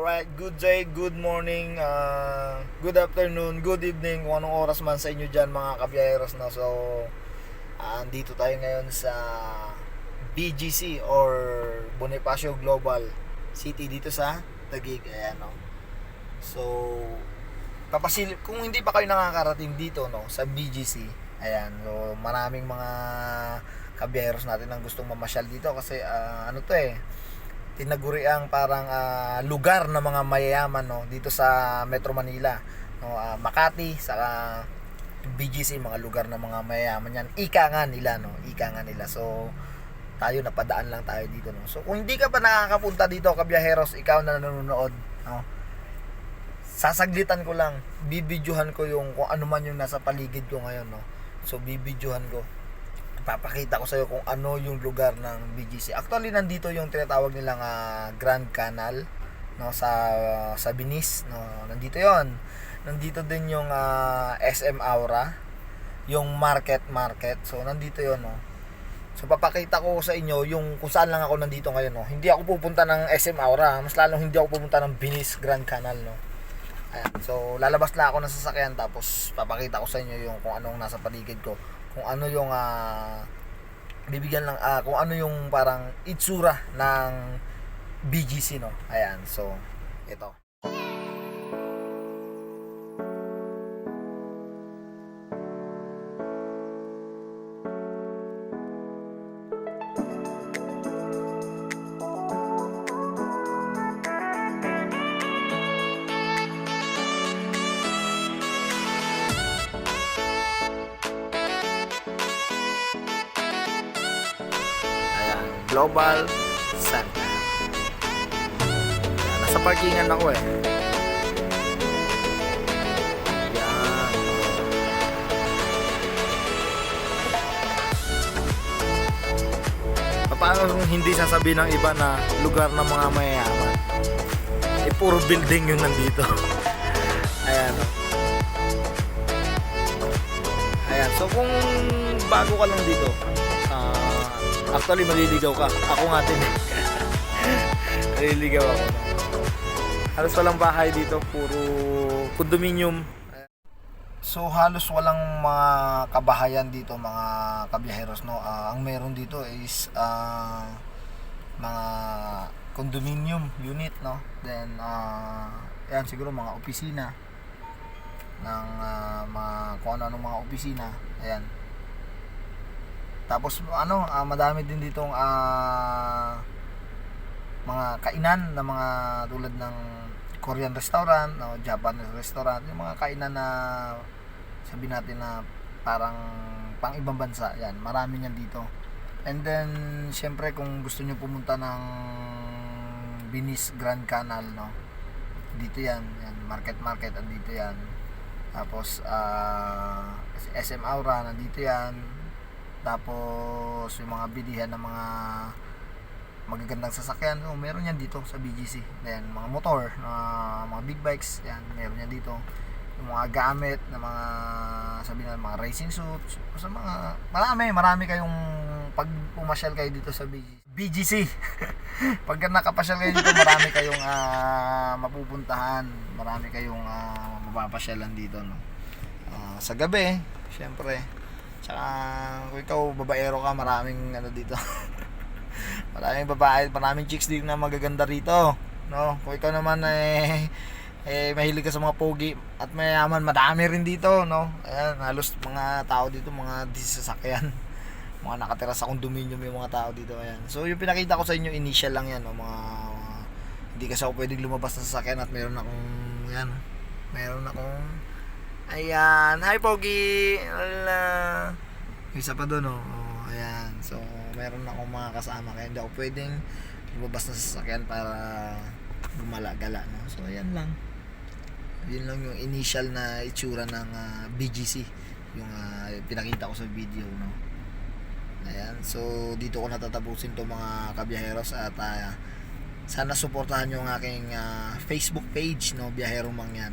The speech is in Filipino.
Alright, good day, good morning, uh, good afternoon, good evening, kung anong oras man sa inyo dyan mga kabiyaheros na. So, andito tayo ngayon sa BGC or Bonifacio Global City dito sa Taguig. Ayan, no. So, papasil kung hindi pa kayo nakakarating dito no sa BGC ayan so maraming mga kabiyeros natin ang gustong mamasyal dito kasi ah, ano to eh tinaguri ang parang ah, lugar ng mga mayayaman no dito sa Metro Manila no ah, Makati sa BGC mga lugar ng mga mayayaman yan ika nga nila no ika nga nila so tayo napadaan lang tayo dito no so kung hindi ka pa nakakapunta dito kabiyaheros ikaw na nanonood no sasaglitan ko lang, bibidyohan ko yung kung ano man yung nasa paligid ko ngayon, no. So bibidyohan ko. Papakita ko sa iyo kung ano yung lugar ng BGC. Actually nandito yung tinatawag nilang ah, Grand Canal no sa sa Binis, no. Nandito 'yon. Nandito din yung ah, SM Aura, yung Market Market. So nandito 'yon, no. So papakita ko sa inyo yung kung saan lang ako nandito ngayon, no. Hindi ako pupunta ng SM Aura, mas lalong hindi ako pupunta ng Binis Grand Canal, no. Ayan. So, lalabas lang ako ng sasakyan tapos papakita ko sa inyo yung kung anong nasa paligid ko. Kung ano yung ah, bibigyan lang ah, kung ano yung parang itsura ng BGC no. Ayan. So, ito. Global Center. Ayan, nasa parkingan ako eh. Ayan. Paano kung hindi sasabihin ng iba na lugar ng mga mayayaman? Eh, puro building yung nandito. Ayan. Ayan. So, kung bago ka lang dito, ah, actually maliligaw ka. Ako nga din eh. maliligaw ako. Halos walang bahay dito, puro condominium. So halos walang mga kabahayan dito, mga kabiyaheros no. Ah, ang meron dito is ah, mga condominium unit no. Then ah, yan siguro mga opisina ng ah, mga kung ano mga opisina. Ayan. Tapos ano, ah, madami din ditong ah, mga kainan na mga tulad ng Korean restaurant, no, Japanese restaurant, yung mga kainan na sabi natin na parang pang ibang bansa, yan, marami niyan dito. And then, syempre kung gusto niyo pumunta ng Binis Grand Canal, no, dito yan, yan market market, andito yan. Tapos, ah, SM Aura, nandito yan. Tapos, yung mga bilihan ng mga magagandang sasakyan, oh, meron yan dito sa BGC. Then, mga motor, na mga big bikes, yan, meron yan dito. Yung mga gamit na mga, sabi na, mga racing suits, sa mga, marami, marami kayong, pag pumasyal kayo dito sa BGC, BGC. pag nakapasyal kayo dito, marami kayong ah, mapupuntahan, marami kayong ah, mapapasyalan dito, no. Ah, sa gabi, syempre, Tsaka kung ikaw babaero ka, maraming ano dito. maraming babae, maraming chicks dito na magaganda rito. No? Kung ikaw naman eh, eh mahilig ka sa mga pogi at mayaman, madami rin dito, no? Ayan, halos mga tao dito, mga di sasakyan. Mga nakatira sa condominium yung mga tao dito, ayan. So, yung pinakita ko sa inyo, initial lang yan, no? Mga, hindi kasi ako pwedeng lumabas ng sasakyan at meron akong, yan, meron akong Ayan. Hi, Pogi. Wala. Isa pa doon, oh. oh. Ayan. So, meron akong mga kasama. Kaya hindi ako pwedeng lumabas na sasakyan para gumala-gala, no? So, ayan lang. Yun lang yung initial na itsura ng ah, BGC. Yung ah, pinakita ko sa video, no? Ayan. So, dito ko natatapusin to mga kabiyaheros at ah, sana suportahan nyo ang aking ah, Facebook page, no? Biyahero Mangyan.